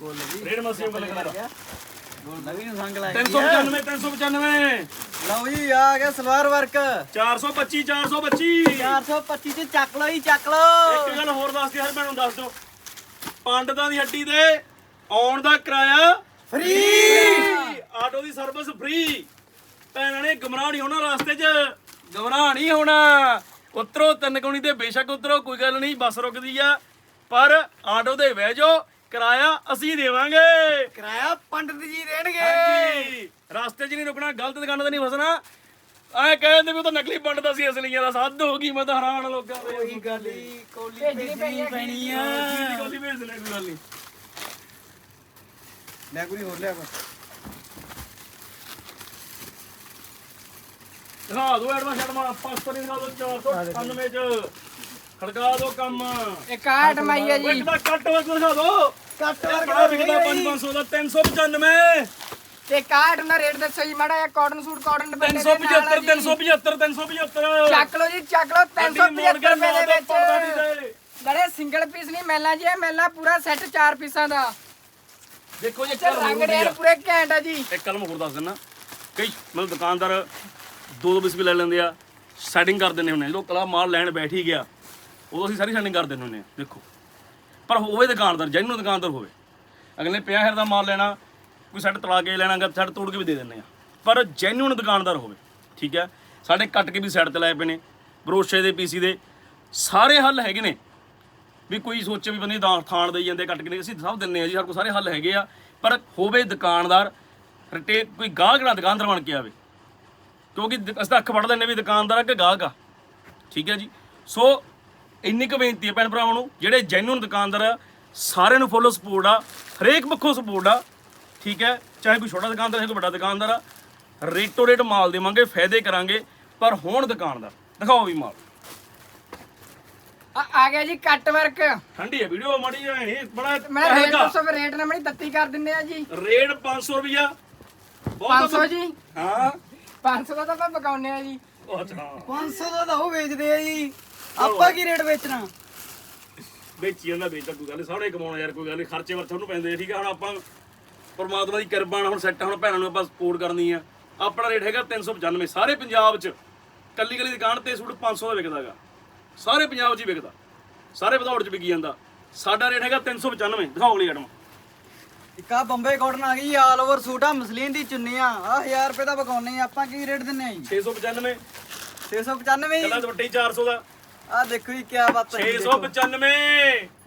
ਬੋਲ ਵੀ ਰੇਡ ਮਸੀਂ ਗੱਲ ਕਰਾ ਨਵੀਂ ਨੂੰ ਸੰਗ ਲਾਈ। 395 395 ਲਓ ਜੀ ਆ ਗਿਆ ਸਲਵਾਰ ਵਰਕ। 425 425 425 ਚ ਚੱਕ ਲਓ ਜੀ ਚੱਕ ਲਓ। ਇੱਕ ਗੱਲ ਹੋਰ ਦੱਸ ਦਿਓ ਹਰ ਭੈਣ ਨੂੰ ਦੱਸ ਦਿਓ। ਪੰਡਤਾਂ ਦੀ ਹੱਡੀ ਦੇ ਆਉਣ ਦਾ ਕਿਰਾਇਆ ਫ੍ਰੀ! ਆਟੋ ਦੀ ਸਰਵਿਸ ਫ੍ਰੀ। ਭੈਣਾਂ ਨੇ ਗਮਰਾਹ ਨਹੀਂ ਹੋਣਾ ਰਸਤੇ 'ਚ। ਗਮਰਾਹ ਨਹੀਂ ਹੋਣਾ। ਉਤਰੋ ਤਿੰਨ ਕੋਣੀ ਤੇ ਬੇਸ਼ੱਕ ਉਤਰੋ ਕੋਈ ਗੱਲ ਨਹੀਂ ਬੱਸ ਰੁਕਦੀ ਆ। ਪਰ ਆਟੋ ਦੇ ਬਹਿ ਜਾਓ। ਕਿਰਾਇਆ ਅਸੀਂ ਦੇਵਾਂਗੇ। ਕਿਰਾਇਆ ਪੰਡਤ ਜੀ ਦੇਣਗੇ। ਹਾਂਜੀ। ਰਸਤੇ 'ਚ ਨਹੀਂ ਰੁਕਣਾ ਗਲਤ ਦੁਕਾਨਾਂ ਤੇ ਨਹੀਂ ਫਸਣਾ। ਐ ਕਹਿੰਦੇ ਵੀ ਉਹ ਤਾਂ ਨਕਲੀ ਪੰਡਤ ਅਸੀਂ ਅਸਲੀਆਂ ਦਾ ਸਾਧ ਹੋ ਗਈ ਮੈਂ ਤਾਂ ਹੈਰਾਨ ਲੋਕਾਂ ਦੇ। ਉਹੀ ਗੱਲ ਹੀ ਕੋਲੀ ਭੇਜਣੀ ਪੈਣੀ ਆ ਕੋਈ ਭੇਜ ਲੈ ਕੋਈ ਗੱਲ ਨਹੀਂ ਲੈ ਕੋਈ ਹੋਰ ਲਿਆ ਕੋ ਦਿਖਾ ਦਿਓ ਐਡਵਾਂਸ ਐਡਵਾਂਸ 500 ਨਹੀਂ ਦਿਖਾ ਦਿਓ 499 ਚ। ਖੜਕਾ ਦਿਓ ਕੰਮ। ਇੱਕ ਆਟ ਮਾਈ ਆ ਉਹ ਜੀ। ਇੱਕ ਤਾਂ ਕੱਟ ਵਰਕ ਦਿਖਾ ਦਿਓ ਕੱਟ ਇਹ ਵਰਕ ਬੜਾ ਵਿਕਦਾ 500 ਦਾ 395 ਤੇ ਕਾਟ ਦਾ ਰੇਟ ਦੱਸੋ ਜੀ ਮਾੜਾ ਜਿਹਾ ਕਾਟਨ ਸੂਟ ਕਾਟਨ ਦੁਪੱਟੇ ਦੇ ਨਾਲ 375 ਆ ਜੀ। 375 375 ਚੱਕ ਲਓ ਜੀ ਚੱਕ ਲਓ 375 ਰੁਪਏ ਦੇ ਵਿੱਚ। ਵਿੱਚ ਬੜੇ ਸਿੰਗਲ ਪੀਸ ਨਹੀਂ ਮੈਲਾਂ ਜੀ ਇਹ ਮੈਲਾਂ ਪੂਰਾ ਸੈੱਟ 4 ਪੀਸਾਂ ਦਾ। ਦੇਖੋ ਜੀ ਤੇ ਰੰਗ ਡੇਰ ਪੂਰੇ ਘੈਂਟ ਆ ਜੀ। ਇੱਕ ਕਲਮ ਹੋਰ ਦੱਸ ਦਿੰਨਾ। ਕਈ ਮਤਲਬ ਦੁਕਾਨਦਾਰ ਦੋ ਦੋ ਬਿਸਕੁਟ ਲੈ ਲੈਂਦੇ ਆ। ਸੈਟਿੰਗ ਕਰ ਦਿੰਦੇ ਹੁੰਦੇ ਲੋਕ ਕਲਾ ਮਾਲ ਲੈਣ ਬੈਠ ਹੀ ਗਿਆ ਉਦੋਂ ਅਸੀਂ ਸਾਰੀ ਸੈਟਿੰਗ ਕਰ ਦਿੰਦੇ ਹੁੰਦੇ ਹਾਂ ਦੇਖੋ। ਪਰ ਹੋਵੇ ਦੁਕਾਨਦਾਰ ਜੈਨੂਨ ਦੁਕਾਨਦਾਰ ਹੋਵੇ ਅਗਲੇ 50000 ਦਾ ਮਾਲ ਲੈਣਾ ਕੋਈ ਸੈੱਟ ਤਲਾ ਕੇ ਲੈਣਾ ਗਾ ਸੈੱਟ ਤੋੜ ਕੇ ਵੀ ਦੇ ਦਿੰਦੇ ਆ ਪਰ ਜੈਨੂਨ ਦੁਕਾਨਦਾਰ ਹੋਵੇ ਠੀਕ ਹੈ ਸਾਡੇ ਕੱਟ ਕੇ ਵੀ ਸੈੱਟ ਤੇ ਲਾਏ ਪਏ ਨੇ ਬਰੋਸ਼ੇ ਦੇ ਪੀਸੀ ਦੇ ਸਾਰੇ ਹੱਲ ਹੈਗੇ ਨੇ। ਵੀ ਕੋਈ ਸੋਚੇ ਵੀ ਬੰਦੇ ਦਾ ਥਾਣ ਦੇਈ ਜਾਂਦੇ ਕੱਟ ਕੇ ਨਹੀਂ, ਅਸੀਂ ਸਭ ਦਿੰਨੇ ਆ ਜੀ ਸਾਡੇ ਕੋਲ ਸਾਰੇ ਹੱਲ ਹੈਗੇ ਆ। ਪਰ ਹੋਵੇ ਦੁਕਾਨਦਾਰ ਰਟੇ ਕੋਈ ਗਾਹਕ ਨਾ ਦੁਕਾਨਦਾਰ ਬਣ ਕੇ ਆਵੇ। ਕਿਉਂਕਿ ਅਸੀਂ ਤਾਂ ਅੱਖ ਫੜ ਲੈਂਦੇ ਵੀ ਦੁਕਾਨਦਾਰ ਆ ਕਿ ਗਾਹਕ ਆ। ਠੀਕ ਹੈ ਜੀ। ਸੋ ਇੰਨੀ ਕੁ ਬੇਨਤੀ ਹੈ ਭੈਣ ਭਰਾਵਾਂ ਨੂੰ ਜਿਹੜੇ ਜੈਨੂਨ ਦੁਕਾਨਦਾਰ ਆ ਸਾਰਿਆਂ ਨੂੰ ਫੁੱਲ ਸਪੋਰਟ ਆ ਹਰੇਕ ਪੱਖੋਂ ਸਪੋਰਟ ਆ ਠੀਕ ਹੈ? ਚਾਹੇ ਕੋਈ ਛੋਟਾ ਦੁਕਾਨਦਾਰ ਹੈ ਕੋਈ ਵੱਡਾ ਦੁਕਾਨਦਾਰ ਆ ਰੇਟੋ ਰੇਟ ਮਾਲ ਦੇਵਾਂਗੇ ਫਾਇਦੇ ਕਰਾਂਗੇ ਪਰ ਹੋਣ ਦੁਕਾਨਦਾਰ ਦਿਖਾਓ ਵੀ ਮਾਲ। ਆ ਆ ਗਿਆ ਜੀ ਕੱਟ ਵਰਕ ਠੰਡੀ ਹੈ ਵੀਡੀਓ ਮਾੜੀ ਜਿਹੀ ਨਹੀਂ ਬੜਾ ਮੈਂ ਰੇਟ ਹਲਕਾ। ਦੱਸੋ ਫਿਰ ਰੇਟ ਨਾ ਮਣੀ ਤੱਤੀ ਕਰ ਦਿੰਦੇ ਆ ਜੀ। ਰੇਟ 500 ਰੁਪਿਆ 500 ਜੀ? ਹਾਂ। 500 ਦਾ ਤਾਂ ਆਪਾਂ ਬਕਾਉਨੇ ਆ ਜੀ। ਉਹ ਅੱਛਾ 500 ਦਾ ਤਾਂ ਉਹ ਵੇਚਦੇ ਆ ਜੀ। ਆਪਾਂ ਕੀ ਰੇਟ ਵੇਚਣਾ? ਵੇਚੀ ਜਾਂਦਾ ਵੇਚਦਾ ਕੋਈ ਗੱਲ ਨੀ, ਸਾਰੇ ਕਮਾਉਣਾ ਯਾਰ ਕੋਈ ਗੱਲ ਨਹੀਂ ਖਰਚੇ ਵਰਤੇ ਉਹਨੂੰ ਪੈਂਦੇ ਆ, ਠੀਕ ਆ ਹੁਣ ਆਪਾਂ ਪਰਮਾਤਮਾ ਦੀ ਕਿਰਪਾ ਨਾਲ ਹੁਣ ਸੈੱਟ ਹੁਣ ਭੈਣਾਂ ਨੂੰ ਆਪਾਂ ਸਪੋਰਟ ਕਰਨੀ ਆ। ਆਪਣਾ ਰੇਟ ਹੈਗਾ 395 ਸਾਰੇ ਪੰਜਾਬ 'ਚ ਕੱਲੀ ਕੱਲੀ ਦੁਕਾਨ ਤੇ ਸੂਟ 500 ਦਾ ਵਿਕਦਾਗਾ ਸਾਰੇ ਪੰਜਾਬ 'ਚ ਹੀ ਵਿਕਦਾ। ਸਾਰੇ ਵਧੌੜ 'ਚ ਵਿਕੀ ਜਾਂਦਾ। ਸਾਡਾ ਰੇਟ ਹੈਗਾ 395 ਦਿਖਾਓ ਅਗਲੀ ਆਈਟਮ ਇੱਕ ਆ ਬੰਬੇ ਕਾਟਨ ਆ ਗਈ ਆਲ ਓਵਰ ਸੂਟ ਆ ਮਸਲੀਨ ਦੀ ਚੁੰਨੀਆਂ ਆ 1000 ਰੁਪਏ ਦਾ ਬਕਾਉਨੇ ਆ ਆਪਾਂ ਕੀ ਰੇਟ ਦਿੰਨੇ ਆ ਜੀ? 695 695 ਕੱਲਾ ਦੁਪੱਟੇ ਹੀ 400 ਦਾ। ਆ ਦੇਖੋ ਜੀ ਕੀ ਬਾਤ ਹੈ 695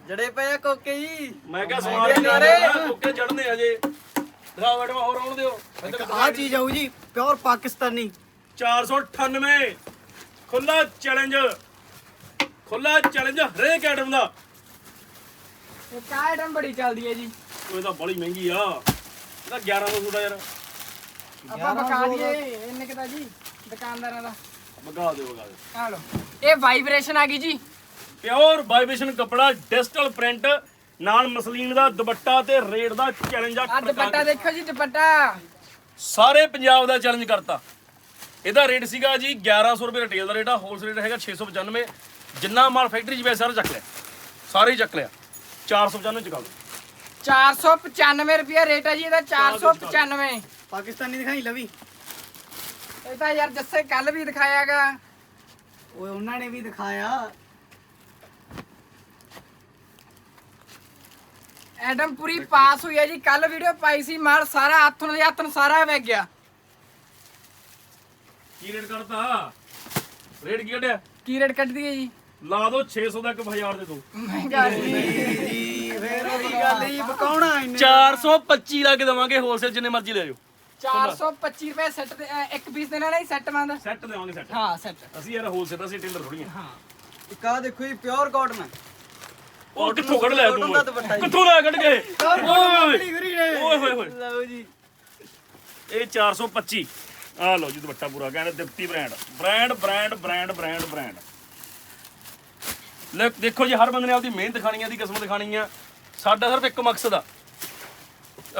ਜੜੇ ਪਏ ਆ ਕੋਕੇ ਜੀ। ਮੈਂ ਕਿਹਾ ਸਮਾਨ ਹੀ ਨਾਰੇ। ਨਾਰੇ ਕੁੱਕੇ ਚੜਨੇ ਅਜੇ ਦਿਖਾਓ ਮੈਡਮ ਹੋਰ ਆਉਣ ਦਿਓ। ਆ ਚੀਜ਼ ਆਊ ਜੀ ਪਿਓਰ ਪਾਕਿਸਤਾਨੀ। 498 ਖੁੱਲਾ ਚੈਲੰਜ। ਖੁੱਲਾ ਚੈਲੰਜ ਹਰੇਕ ਆਈਟਮ ਦਾ। ਇੱਕ ਆਈਟਮ ਬੜੀ ਚੱਲਦੀ ਹੈ ਜੀ। ਉਹ ਤਾਂ ਬੜੀ ਮਹਿੰਗੀ ਆ। ਇਹਦਾ 1100 ਸੂਟ ਆ ਯਾਰ। ਆਪਾਂ ਬਕਾ ਦਈਏ ਇੰਨੇ ਕਿਦਾ ਜੀ ਦੁਕਾਨਦਾਰਾਂ ਦਾ। ਵਗਾ ਦਿਓ ਵਗਾ ਦਿਓ। ਆ ਲਓ। ਇਹ ਵਾਈਬ੍ਰੇਸ਼ਨ ਆ ਗਈ ਜੀ। ਪਿਓਰ ਵਾਈਬ੍ਰੇਸ਼ਨ ਕਪੜਾ ਡਿਜੀਟਲ ਪ੍ਰਿੰਟ ਨਾਲ ਮਸਲੀਨ ਦਾ ਦੁਪੱਟਾ ਤੇ ਰੇਟ ਦਾ ਚੈਲੰਜ ਆ ਆ ਦੁਪੱਟਾ ਦੇਖੋ ਜੀ ਦੁਪੱਟਾ। ਸਾਰੇ ਪੰਜਾਬ ਦਾ ਚੈਲੰਜ ਕਰਤਾ। ਇਹਦਾ ਰੇਟ ਸੀਗਾ ਜੀ 1100 ਰੁਪਏ ਰਿਟੇਲ ਦਾ ਰੇਟ ਆ ਹੋਲਸੇਲ ਰੇਟ ਹੈਗਾ 695 ਜਿੰਨਾ ਮਾਲ ਫੈਕਟਰੀ 'ਚ ਪਿਆ ਸਾਰਾ ਚੱਕ ਲਿਆ। ਸਾਰੇ ਹੀ ਚੱਕ ਲਿਆ। 495 ਚ ਕਰ ਦਿਓ 495 ਰੁਪਏ ਰੇਟ ਹੈ ਜੀ ਇਹਦਾ 495 ਪਾਕਿਸਤਾਨੀ ਦਿਖਾਈ ਲਵੀ। ਇਹ ਤਾਂ ਯਾਰ ਜੱਸੇ ਕੱਲ ਵੀ ਦਿਖਾਇਆਗਾ। ਓਏ ਉਹਨਾਂ ਨੇ ਵੀ ਦਿਖਾਇਆ। ਐਡਮ ਪੂਰੀ ਪਾਸ ਹੋਈ ਹੈ ਜੀ। ਕੱਲ ਵੀਡੀਓ ਪਾਈ ਸੀ ਮਾਲ ਸਾਰਾ ਹੱਥੋਂ ਦੇ ਹੱਥਨ ਸਾਰਾ ਵਗ ਗਿਆ। ਕੀ ਰੇਟ ਕਰਤਾ ਰੇਟ ਕੀ ਕੱਢਿਆ? ਕੀ ਰੇਟ ਕੱਢ ਦਈਏ ਜੀ? ਲਾ ਦੋ 600 ਦਾ ਇੱਕ 1000 ਦੇ ਦੋ। ਮਹਿੰਗਾ ਜੀ। ਜੀ ਫੇਰ ਉਹਦੀ ਗੱਲ ਹੀ ਬਕਾਉਣਾ ਇੰਨੇ 425 ਲਾ ਕੇ ਦਵਾਂਗੇ ਹੋਲਸੇਲ ਜਿੰਨੇ ਮਰਜ਼ੀ ਲੈ ਜਾਓ। 425 ਰੁਪਏ ਸੈੱਟ ਦੇ ਅ, ਇੱਕ ਪੀਸ ਦੇਣਾ ਨਹੀਂ ਸੈੱਟ ਮੰਦ ਸੈੱਟ ਦੇਵਾਂਗੇ ਸੈੱਟ ਹਾਂ ਸੈੱਟ ਅਸੀਂ ਯਾਰ ਹੋਲਸੇਲ ਅਸੀਂ ਟੇਲਰ ਥੋੜੀਆਂ ਹਾਂ। ਇੱਕ ਆ ਦੇਖੋ ਜੀ ਪਿਓਰ ਕਾਟਨ ਉਹ ਕਿੱਥੋਂ ਕੱਢ ਲਿਆ ਤੂੰ ਕਾਟਨ ਦਾ ਦੁਪੱਟਾ ਜੀ। ਕਿੱਥੋਂ ਲਿਆ ਕੱਢ ਕੇ? ਓਏ ਗੁਰੀ ਨੇ। ਓਏ ਹੋਏ ਹੋਏ ਲਓ ਜੀ। ਇਹ 425 ਆ ਲਓ ਜੀ ਦੁਪੱਟਾ ਪੂਰਾ ਕਹਿੰਦੇ Dipti brand brand brand brand brand brand ਲੈ ਦੇਖੋ ਜੀ ਹਰ ਬੰਦੇ ਨੇ ਆਪਦੀ ਮਿਹਨਤ ਖਾਣੀ ਆ ਦੀ ਕਿਸਮਤ ਖਾਣੀ ਆ। ਸਾਡਾ ਸਿਰਫ ਇੱਕ ਮਕਸਦ ਆ।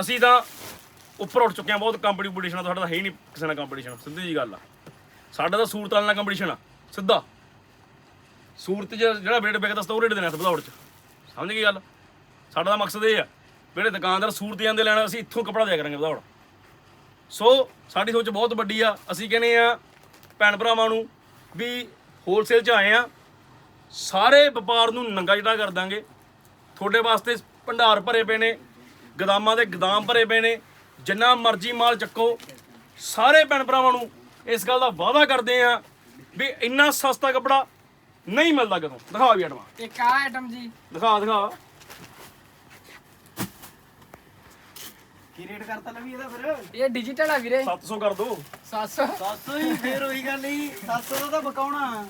ਅਸੀਂ ਤਾਂ ਉੱਪਰ ਉੱਠ ਚੁੱਕੇ ਆ, ਬਹੁਤ ਕੰਪੀਟੀਸ਼ਨ ਆ ਸਾਡਾ ਤਾਂ ਹੈ ਹੀ ਨਹੀਂ ਕਿਸੇ ਨਾਲ ਕੰਪੀਟੀਸ਼ਨ ਸਿੱਧੀ ਜੀ ਗੱਲ ਆ। ਸਾਡਾ ਤਾਂ ਸੂਰਤ ਵਾਲੇ ਨਾਲ ਕੰਪੀਟੀਸ਼ਨ ਆ, ਸਿੱਧਾ। ਸੂਰਤ 'ਚ ਜਿਹੜਾ ਰੇਟ ਵਿਕਦਾ ਸਤਾ ਉਹ ਰੇਟ ਦੇਣਾ ਸੀ 'ਚ। ਸਮਝ ਗਈ ਗੱਲ? ਸਾਡਾ ਤਾਂ ਮਕਸਦ ਇਹ ਆ, ਜਿਹੜੇ ਦੁਕਾਨਦਾਰ ਸੂਰਤ ਜਾਂਦੇ ਲੈਣਾ, ਅਸੀਂ ਇੱਥੋਂ ਕੱਪੜਾ ਦਿਆ ਕਰਾਂਗੇ ਵਧਾਉਣ ਸੋ, ਸਾਡੀ ਸੋਚ ਬਹੁਤ ਵੱਡੀ ਆ, ਅਸੀਂ ਕਹਿੰਦੇ ਆ, ਭੈਣ ਭਰਾਵਾਂ ਨੂੰ ਵੀ ਹੋਲਸੇਲ 'ਚ ਆਏ ਆ, ਸਾਰੇ ਵਪਾਰ ਨੂੰ ਨੰਗਾ ਜਿਹੜਾ ਕਰ ਦਾਂਗੇ। ਤੁਹਾਡੇ ਵਾਸਤੇ ਭੰਡਾਰ ਭਰੇ ਪਏ ਨੇ, ਗਦਾਮਾਂ ਦੇ ਗਦਾਮ ਭਰੇ ਪਏ ਨੇ ਜਿੰਨਾ ਮਰਜ਼ੀ ਮਾਲ ਚੱਕੋ ਸਾਰੇ ਭੈਣ ਭਰਾਵਾਂ ਨੂੰ ਇਸ ਗੱਲ ਦਾ ਵਾਅਦਾ ਕਰਦੇ ਆ ਵੀ ਇੰਨਾ ਸਸਤਾ ਕੱਪੜਾ ਨਹੀਂ ਮਿਲਦਾ ਕਦੋਂ। ਦਿਖਾ ਵੀ ਅਟਵਾ ਇੱਕ ਆ ਆਈਟਮ ਜੀ। ਦਿਖਾ ਦਿਖਾ। ਕੀ ਰੇਟ ਕਰਤਾ ਲਵੀ ਇਹਦਾ ਫਿਰ? ਇਹ ਡਿਜੀਟਲ ਆ ਵੀਰੇ। 700 ਕਰ ਦੋ। 700 700 ਹੀ ਫੇਰ ਉਹੀ ਗੱਲ ਹੀ। 700 ਦਾ ਤਾਂ ਬਕਾਉਣਾ।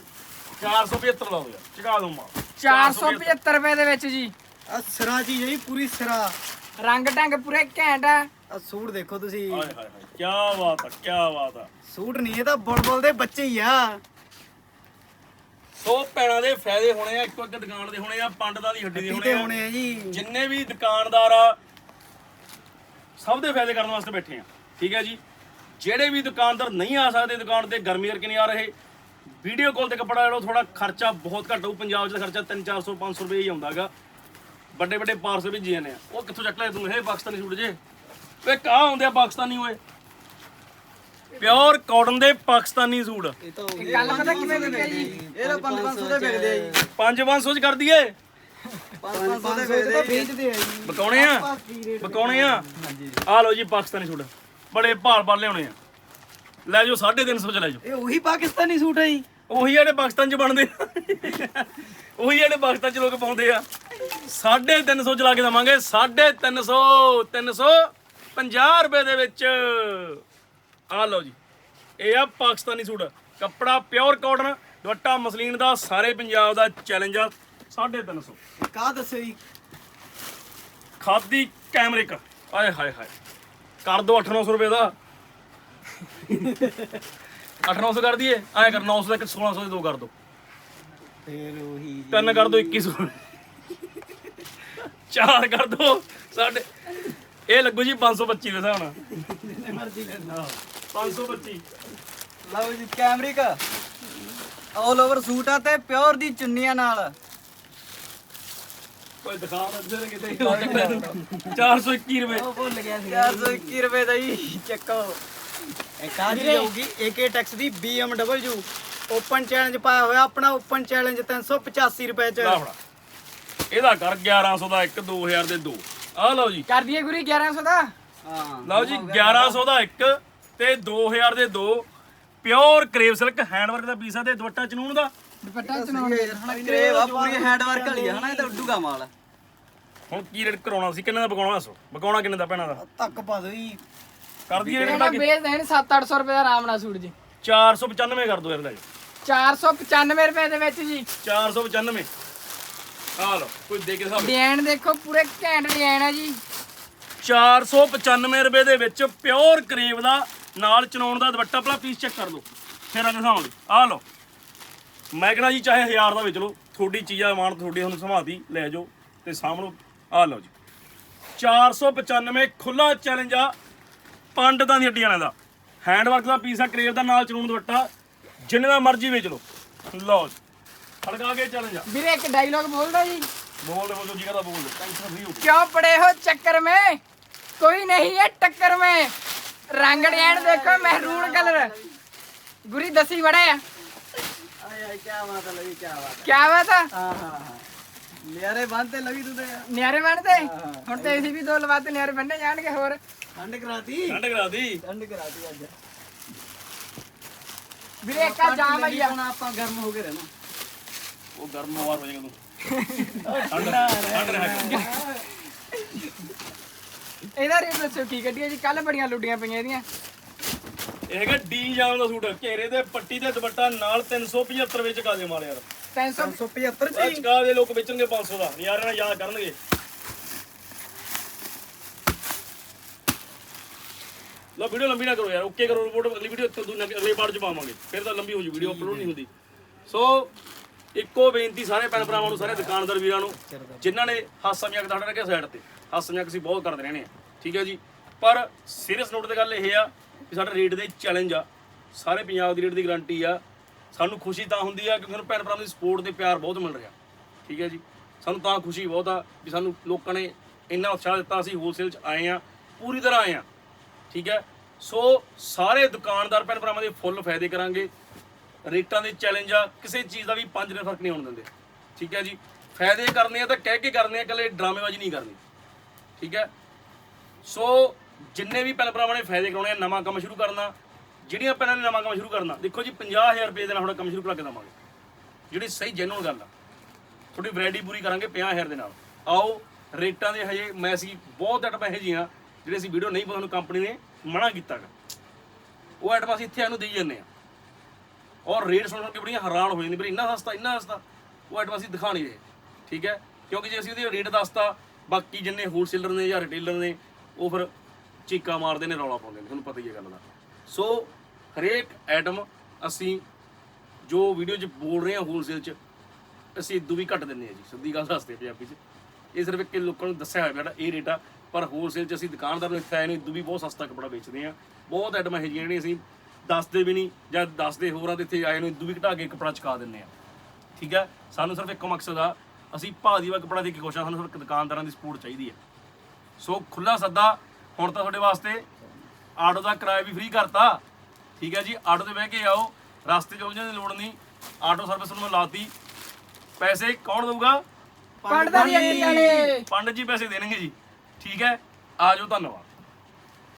475 ਲਾ ਦੋ ਯਾਰ ਚਕਾ ਦੂੰ ਮਾਲ। 475 ਰੁਪਏ ਦੇ ਵਿੱਚ ਜੀ। ਆ ਸਿਰਾ ਜੀ, ਪੂਰੀ ਸਿਰਾ। ਰੰਗ ਢੰਗ ਪੂਰੇ ਘੈਂਟ ਆ। ਆ ਸੂਟ ਦੇਖੋ ਤੁਸੀਂ। ਹਾਏ ਹਾਏ ਹਾਏ ਕੀ ਬਾਤ ਆ ਕੀ ਬਾਤ ਆ। ਸੂਟ ਨਹੀਂ ਇਹ ਤਾਂ ਬੁਲਬੁਲ ਦੇ ਬੱਚੇ ਹੀ ਆ। ਸੋ ਭੈਣਾਂ ਦੇ ਫਾਇਦੇ ਹੋਣੇ ਆ ਇੱਕੋ ਇੱਕ ਦੁਕਾਨ ਦੇ ਹੋਣੇ ਆ ਪੰਡਤਾਂ ਦੀ ਹੱਡੀ ਦੇ ਕਿਤੇ ਹੋਣੇ ਹੋਣੇ ਆ ਜੀ। ਜਿੰਨੇ ਵੀ ਦੁਕਾਨਦਾਰ ਆ ਸਭ ਦੇ ਫਾਇਦੇ ਕਰਨ ਵਾਸਤੇ ਬੈਠੇ ਆ। ਠੀਕ ਹੈ ਜੀ? ਜਿਹੜੇ ਵੀ ਦੁਕਾਨਦਾਰ ਨਹੀਂ ਆ ਸਕਦੇ ਦੁਕਾਨ ਤੇ ਗਰਮੀ ਕਰਕੇ ਨਹੀਂ ਆ ਰਹੇ। ਵੀਡੀਓ ਕਾਲ ਤੇ ਕੱਪੜਾ ਜਿਹੜਾ ਥੋੜਾ ਖਰਚਾ ਬਹੁਤ ਘੱਟ ਹੋਊ ਪੰਜਾਬ 'ਚ ਖਰਚਾ 3 400 500 ਰੁਪਏ ਹੀ ਆਉਂਦਾਗਾ ਵੱਡੇ ਵੱਡੇ ਪਾਰਸਲ ਭੇਜੀ ਜਾਂਦੇ ਆ। ਉਹ ਕਿੱਥੋਂ ਚੱਕ ਲਿਆ ਤੂੰ? ਇਹ ਪਾਕਿਸਤਾਨੀ ਸੂਟ ਜੇ। ਵੇ ਕਾ ਹੁੰਦੇ ਆ ਪਾਕਿਸਤਾਨੀ ਓਏ। ਪਿਓਰ ਕਾਟਨ ਦੇ ਪਾਕਿਸਤਾਨੀ ਸੂਟ। ਇਹ ਤਾਂ ਹੋ ਇਹ ਗੱਲ ਪਤਾ ਕਿਵੇਂ ਵਿਕਿਆ ਜੀ ਇਹ ਤਾਂ 500 ਦੇ ਵਿਕਦੇ ਆ ਜੀ। 5-500 ਚ ਕਰ ਦਈਏ। 500 ਦੇ ਵਿਕਦੇ ਵੇਚਦੇ ਆ ਜੀ। ਬਕਾਉਣੇ ਆ? ਬਕਾਉਣੇ ਆ? ਆ ਲਓ ਜੀ ਪਾਕਿਸਤਾਨੀ ਸੂਟ। ਬੜੇ ਭਾਲ ਭਾਲ ਲਿਆਉਣੇ ਆ। ਲੈ ਜਾਓ 350 ਚ ਲੈ ਜਾਓ। ਇਹ ਉਹੀ ਪਾਕਿਸਤਾਨੀ ਸੂਟ ਹੈ ਜੀ। ਉਹੀ ਜਿਹੜੇ ਪਾਕਿਸਤਾਨ ਚ ਬਣਦੇ ਆ। ਉਹੀ ਜਿਹੜੇ ਪਾਕਿਸਤਾਨ ਚ ਲੋਕ ਪਾਉਂਦੇ ਆ। 350 ਚ ਲਾ ਕੇ ਦਵਾਂਗੇ 350 350 ਰੁਪਏ ਦੇ ਵਿੱਚ। ਆ ਲਓ ਜੀ ਇਹ ਆ ਪਾਕਿਸਤਾਨੀ ਸੂਟ ਕੱਪੜਾ ਪਿਓਰ ਕਾਟਨ ਦੁਪੱਟਾ ਮਸਲੀਨ ਦਾ ਸਾਰੇ ਪੰਜਾਬ ਦਾ ਚੈਲੰਜ ਆ 350 ਕਾ ਦੱਸਿਓ ਜੀ? ਖਾਦੀ ਕੈਮਰਿਕ ਆਏ ਹਾਏ ਹਾਏ ਕਰ ਦੋ 800 ਰੁਪਏ ਦਾ। 800 ਕਰ ਦਈਏ ਐ ਕਰ 900 ਦਾ ਇੱਕ 1600 ਦੇ ਦੋ ਕਰ ਦੋ। ਫੇਰ ਉਹੀ ਤਿੰਨ ਕਰ ਦੋ 2100 ਚਾਰ ਕਰ ਦੋ ਸਾਡੇ ਇਹ ਲੱਗੂ ਜੀ 525 ਦੇ ਹਿਸਾਬ ਨਾਲ। ਮਰਜ਼ੀ ਲੈਣਾ 525 ਲਓ ਜੀ ਕੈਮਰਿਕ ਆਲ ਓਵਰ ਸੂਟ ਆ ਤੇ ਪਿਓਰ ਦੀ ਚੁੰਨੀਆਂ ਨਾਲ। ਕੋਈ ਦਿਖਾ ਨੇ ਕਿਤੇ। 421 ਰੁਪਏ। ਉਹ ਭੁੱਲ ਗਿਆ ਸੀ। 421 ਰੁਪਏ ਦਾ ਹੀ ਚੱਕੋ। ਆ ਜੀ ਹੋਊਗੀ AK ਟੈਕਸ ਦੀ BMW ਓਪਨ ਚੈਲੰਜ ਪਾਇਆ ਹੋਇਆ ਆਪਣਾ ਓਪਨ ਚੈਲੰਜ 385 ਰੁਪਏ ਚ। ਲਾ ਇਹਦਾ ਕਰ 1100 ਦਾ ਇੱਕ 2000 ਦੇ ਦੋ। ਆ ਲਓ ਜੀ। ਕਰ ਦਈਏ ਗੁਰੀ 1100 ਦਾ? ਹਾਂ। ਲਓ ਜੀ 1100 ਦਾ ਇੱਕ ਤੇ 2000 ਦੇ ਦੋ। ਪਿਓਰ ਕਰੇਵ ਸਿਲਕ ਹੈਂਡਵਰਕ ਦਾ ਪੀਸ ਆ ਤੇ ਦੁਪੱਟਾ ਚਨੂਨ ਦਾ। ਦੁਪੱਟਾ ਚਨਾਉਣ ਕਰੇਵ ਆ ਪੂਰੀ ਹੈਂਡ ਵਰਕ ਵਾਲੀ ਆ ਹਨਾ ਇਹ ਤਾਂ ਉੱਡੂਗਾ ਮਾਲ। ਹੁਣ ਕੀ ਰੇਟ ਕਰਾਉਣਾ ਸੀ? ਕਿੰਨੇ ਦਾ ਬਕਾਉਣਾ ਦੱਸੋ? ਬਕਾਉਣਾ ਕਿੰਨੇ ਦਾ ਪੈਣਾ ਦਾ? ਧੱਕ ਪਾ ਦੋ ਜੀ। ਕਰ ਦਈਏ ਰੇਟ ਬੇਸ ਦੇਣ 7-800 ਰੁਪਏ ਦਾ ਆਰਾਮ ਨਾਲ ਸੂਟ ਜੀ। 495 ਕਰ ਦੋ ਲੈ ਜਾਓ। 495 ਰੁਪਏ ਦੇ ਵਿੱਚ ਜੀ। 495 ਆ ਲਓ ਕੋਈ ਦੇ ਕੇ ਹਿਸਾਬ ਡਿਜ਼ਾਈਨ ਦੇਖੋ ਪੂਰੇ ਘੈਂਟ ਡਿਜ਼ਾਈਨ ਆ ਜੀ। 495 ਰੁਪਏ ਦੇ ਵਿੱਚ ਪਿਓਰ ਕਰੇਵ ਦਾ ਨਾਲ ਚਨਾਉਣ ਦਾ ਦੁਪੱਟਾ ਪਹਿਲਾਂ ਪੀਸ ਚੈੱਕ ਕਰ ਲਓ। ਫਿਰ ਅੱਗੇ ਹਿਸਾਬ ਆ ਲਓ। ਮੈਂ ਕਹਿੰਦਾ ਜੀ ਚਾਹੇ 1000 ਦਾ ਵੇਚ ਲਓ। ਤੁਹਾਡੀ ਚੀਜ਼ਾਂ ਮਾਨ ਤੁਹਾਡੀ ਤੁਹਾਨੂੰ ਸੰਭਾਦੀ ਲੈ ਜਾਓ। ਤੇ ਸਾਹਮਣੋ ਆ ਲਓ ਜੀ। 495 ਖੁੱਲਾ ਚੈਲੰਜ ਆ ਪੰਡਤਾਂ ਦੀ ਹੱਡੀਆਂ ਦਾ। ਹੈਂਡਵਰਕ ਦਾ ਪੀਸ ਆ ਕਰੇਵ ਦਾ ਨਾਲ ਚਨਾਉਣ ਦੁਪੱਟਾ। ਜਿੰਨਾ ਮਰਜ਼ੀ ਵੇਚ ਲਓ। ਲਓ ਖੜਕਾ ਕੇ ਚੱਲ ਜਾ। ਵੀਰੇ ਇੱਕ ਡਾਇਲੌਗ ਬੋਲਦਾ ਜੀ। ਬੋਲ ਦੇ ਬੋਲ ਜੀ ਕਹਦਾ ਬੋਲ ਟੈਨਸ਼ਨ ਫ੍ਰੀ ਹੋ ਕਿਉਂ ਪੜੇ ਹੋ ਚੱਕਰ ਮੈਂ? ਕੋਈ ਨਹੀਂ ਹੈ ਟੱਕਰ ਮੈਂ। ਰੰਗ ਡਿਆਣ ਦੇਖੋ ਮਹਿਰੂਨ ਕਲਰ ਗੁਰੀ ਦਸੀ ਬੜਾ ਆ ਆਏ ਕੀ ਬਾਤ ਹੈ ਲਵੀ ਕੀ ਬਾਤ ਕੀ ਬਾਤ ਆ? ਹਾਂ ਹਾਂ ਨਿਆਰੇ ਬੰਨਤੇ ਲਵੀ ਤੂੰ ਤੇ। ਨਿਆਰੇ ਬੰਨਤੇ? ਹੁਣ ਤੇ ਅਸੀਂ ਵੀ ਦੋ ਲਵਾਤੇ ਨਿਆਰੇ ਬੰਨੇ ਜਾਣਗੇ ਹੋਰ। ਠੰਡ ਕਰਾਤੀ। ਠੰਡ ਕਰਾਤੀ। ਠੰਡ ਕਰਾਤੀ ਅੱਜ। ਵੀਰੇ ਇੱਕ ਆ ਜਾਮ ਆਈ ਆ। ਹੁਣ ਆਪਾਂ ਗਰਮ ਹੋ ਕੇ ਰਹਿਣਾ। ਉਹ ਗਰਮ ਹੋ ਜਾਏਗਾ ਤੂੰ ਠੰਡ ਠੰਡ ਰਹਿ ਇਹਦਾ ਰੇਟ ਦੱਸੋ ਕੀ ਕੱਢੀਆ ਜੀ? ਕੱਲ ਬੜੀਆਂ ਲੁੱਡੀਆਂ ਪਈਆਂ ਇਹਦੀਆਂ। ਇਹ ਹੈਗਾ ਡੀ ਜਾਮ ਦਾ ਸੂਟ। ਘੇਰੇ ਦੇ ਪੱਟੀ ਤੇ ਦੁਪੱਟਾ ਨਾਲ 375 ਵਿੱਚ ਕਾਦੇ ਮਾਲ ਯਾਰ। 300 375 ਚ ਅੱਜ ਕਾ ਦੇ ਲੋਕ ਵੇਚਣਗੇ 500 ਦਾ। ਯਾਰ ਇਹਨਾਂ ਯਾਦ ਕਰਨਗੇ। ਲੋ ਵੀਡੀਓ ਲੰਬੀ ਨਾ ਕਰੋ ਯਾਰ ਓਕੇ ਕਰੋ ਰਿਪੋਰਟ ਅਗਲੀ ਵੀਡੀਓ ਅਗਲੇ ਪਾਰਟ ਚ ਪਾਵਾਂਗੇ। ਫਿਰ ਤਾਂ ਲੰਬੀ ਹੋ ਜੂ ਵੀਡੀਓ ਅਪਲੋਡ ਨਹੀਂ ਹੁੰਦੀ। ਸੋ ਇੱਕੋ ਬੇਨਤੀ ਸਾਰੇ ਭੈਣ ਭਰਾਵਾਂ ਨੂੰ, ਸਾਰੇ ਦੁਕਾਨਦਾਰ ਵੀਰਾਂ ਨੂੰ, ਜਿਨ੍ਹਾਂ ਨੇ ਹਾਸਾ ਮਜ਼ਾਕ ਸਾਡਾ ਰੱਖਿਆ ਸਾਈਡ ਤੇ। ਹਾਸਾ ਮਜ਼ਾਕ ਅਸੀਂ ਬਹੁਤ ਕਰਦੇ ਰਹਿੰਦੇ ਆ ਠੀਕ ਹੈ ਜੀ? ਪਰ ਸੀਰੀਅਸ ਨੋਟ ਤੇ ਗੱਲ ਇਹ ਆ ਕਿ ਸਾਡਾ ਰੇਟ ਦੇ ਚੈਲੰਜ ਆ। ਸਾਰੇ ਪੰਜਾਬ ਦੀ ਰੇਟ ਦੀ ਗਾਰੰਟੀ ਆ। ਸਾਨੂੰ ਖੁਸ਼ੀ ਤਾਂ ਹੁੰਦੀ ਆ ਕਿ ਸਾਨੂੰ ਭੈਣ ਭਰਾਵਾਂ ਦੀ ਸਪੋਰਟ ਤੇ ਪਿਆਰ ਬਹੁਤ ਮਿਲ ਰਿਹਾ। ਠੀਕ ਹੈ ਜੀ? ਸਾਨੂੰ ਤਾਂ ਖੁਸ਼ੀ ਬਹੁਤ ਆ ਵੀ ਸਾਨੂੰ ਲੋਕਾਂ ਨੇ ਇੰਨਾ ਉਤਸ਼ਾਹ ਦਿੱਤਾ, ਅਸੀਂ ਹੋਲਸੇਲ 'ਚ ਆਏ ਆ ਪੂਰੀ ਤਰ੍ਹਾਂ ਆਏ ਆ ਠੀਕ ਹੈ? ਸੋ ਸਾਰੇ ਦੁਕਾਨਦਾਰ ਭੈਣ ਭਰਾਵਾਂ ਦੇ ਫੁੱਲ ਫਾਇਦੇ ਕਰਾਂਗੇ। ਰੇਟਾਂ ਦੇ ਚੈਲੰਜ ਆ, ਕਿਸੇ ਚੀਜ਼ ਦਾ ਵੀ ਪੰਜ ਦਿਨ ਫ਼ਰਕ ਨਹੀਂ ਹੋਣ ਦਿੰਦੇ। ਠੀਕ ਹੈ ਜੀ? ਫਾਇਦੇ ਕਰਨੇ ਆ ਤਾਂ ਕਹਿ ਕੇ ਕਰਨੇ ਆ, ਇਕੱਲੇ ਡਰਾਮੇਬਾਜ਼ੀ ਨਹੀਂ ਕਰਨੀ। ਠੀਕ ਹੈ? ਸੋ ਜਿੰਨੇ ਵੀ ਭੈਣ ਭਰਾਵਾਂ ਨੇ ਫਾਇਦੇ ਕਰਾਉਣੇ ਆ, ਨਵਾਂ ਕੰਮ ਸ਼ੁਰੂ ਕਰਨਾ। ਜਿਹੜੀਆਂ ਭੈਣਾਂ ਨੇ ਨਵਾਂ ਕੰਮ ਸ਼ੁਰੂ ਕਰਨਾ, ਦੇਖੋ ਜੀ 50000 ਰੁਪਏ ਦੇ ਨਾਲ ਹੁਣ ਕੰਮ ਸ਼ੁਰੂ ਕਰਾ ਕੇ ਦਵਾਂਗੇ। ਜਿਹੜੀ ਸਹੀ ਜੈਨੂਨ ਗੱਲ ਆ। ਤੁਹਾਡੀ ਵੈਰਾਈਟੀ ਪੂਰੀ ਕਰਾਂਗੇ 50000 ਦੇ ਨਾਲ। ਆਓ, ਰੇਟਾਂ ਦੇ ਹਜੇ ਮੈਂ ਅਸੀਂ ਬਹੁਤ ਪੈਸੇ ਇਹੋ ਜਿਹੀਆਂ ਜਿਹੜੇ ਅਸੀਂ ਵੀਡੀਓ ਨਹੀਂ ਪਾਉਣ ਨੂੰ ਕੰਪਨੀ ਨੇ ਮਨਾ ਕੀਤਾ ਗਾ ਉਹ ਐਟਮ ਅਸੀਂ ਇੱਥੇ ਇਹਨੂੰ ਦੇਈ ਜਾਂਦੇ ਆ। ਔਰ ਰੇਟ ਸੁਣ ਸੁਣ ਕੇ ਬੜੀਆਂ ਹੈਰਾਨ ਹੋ ਜਾਂਦੀ ਪਰ ਇੰਨਾ ਸਸਤਾ ਇੰਨਾ ਸਸਤਾ। ਉਹ ਐਟਮ ਅਸੀਂ ਦਿਖਾ ਨਹੀਂ ਰਹੇ, ਠੀਕ ਹੈ? ਕਿਉਂਕਿ ਜੇ ਅਸੀਂ ਉਹਦੇ ਰੇਟ ਦੱਸਤਾ, ਬਾਕੀ ਜਿੰਨੇ ਹੋਲਸੇਲਰ ਨੇ ਜਾਂ ਰਿਟੇਲਰ ਨੇ, ਉਹ ਫਿਰ ਚੀਕਾ ਮਾਰਦੇ ਨੇ, ਰੌਲਾ ਪਾਉਂਦੇ ਨੇ, ਤੁਹਾਨੂੰ ਪਤਾ ਹੀ ਹੈ ਗੱਲ ਦਾ। ਸੋ ਹਰੇਕ ਐਟਮ ਅਸੀਂ ਜੋ ਵੀਡੀਓ 'ਚ ਬੋਲ ਰਹੇ ਹਾਂ ਹੋਲਸੇਲ 'ਚ, ਅਸੀਂ ਇਦੋਂ ਵੀ ਘੱਟ ਦਿੰਦੇ ਆ ਜੀ, ਸਿੱਧੀ ਗੱਲ ਦੱਸਦੇ ਪੰਜਾਬੀ 'ਚ। ਇਹ ਸਿਰਫ ਇੱਕ ਲੋਕਾਂ ਨੂੰ ਦੱਸਿਆ ਹੋਇਆ ਜਿਹੜਾ ਇਹ ਰੇਟ ਆ ਪਰ ਹੋਲਸੇਲ 'ਚ ਅਸੀਂ ਦੁਕਾਨਦਾਰ ਨੂੰ ਇੱਥੇ ਆਏ ਨੂੰ ਇਦੋਂ ਵੀ ਬਹੁਤ ਸਸਤਾ ਕੱਪੜਾ ਵੇਚਦੇ ਆ ਬਹੁਤ ਆਈਟਮ ਇਹੋ ਜਿਹੀਆਂ ਜਿਹੜੀਆਂ ਅਸੀਂ ਦੱਸਦੇ ਵੀ ਨਹੀਂ ਜਾਂ ਦੱਸਦੇ ਹੋਰਾਂ ਤੇ ਇੱਥੇ ਆਏ ਨੂੰ ਇਦੋਂ ਵੀ ਘਟਾ ਕੇ ਕੱਪੜਾ ਚੁਕਾ ਦਿੰਦੇ ਆ ਠੀਕ ਹੈ? ਸਾਨੂੰ ਸਿਰਫ ਇੱਕ ਮਕਸਦ ਆ ਅਸੀਂ ਭਾਅ ਦੀ ਵਾ ਕੱਪੜਾ ਦੇ ਕੇ ਖੁਸ਼ ਆ ਸਾਨੂੰ ਸਿਰਫ ਦੁਕਾਨਦਾਰਾਂ ਦੀ ਸਪੋਰਟ ਚਾਹੀਦੀ ਹੈ। ਸੋ ਖੁੱਲਾ ਸੱਦਾ ਹੁਣ ਤਾਂ ਤੁਹਾਡੇ ਵਾਸਤੇ ਆਟੋ ਦਾ ਕਿਰਾਇਆ ਵੀ ਫ੍ਰੀ ਕਰਤਾ। ਠੀਕ ਹੈ ਜੀ? ਆਟੋ ਤੇ ਬਹਿ ਕੇ ਆਓ ਰਸਤੇ 'ਚ ਉਲਝਣ ਦੀ ਲੋੜ ਨਹੀਂ। ਆਟੋ ਸਰਵਿਸ ਨੂੰ ਮੈਂ ਲਾਤੀ। ਪੈਸੇ ਕੌਣ ਦਊਗਾ? ਅੱਡੀ ਵਾਲੇ ਪੰਡਤ ਜੀ ਪੈਸੇ ਦੇਣਗੇ ਜੀ। ਠੀਕ ਹੈ? ਆ ਜਾਓ ਧੰਨਵਾਦ।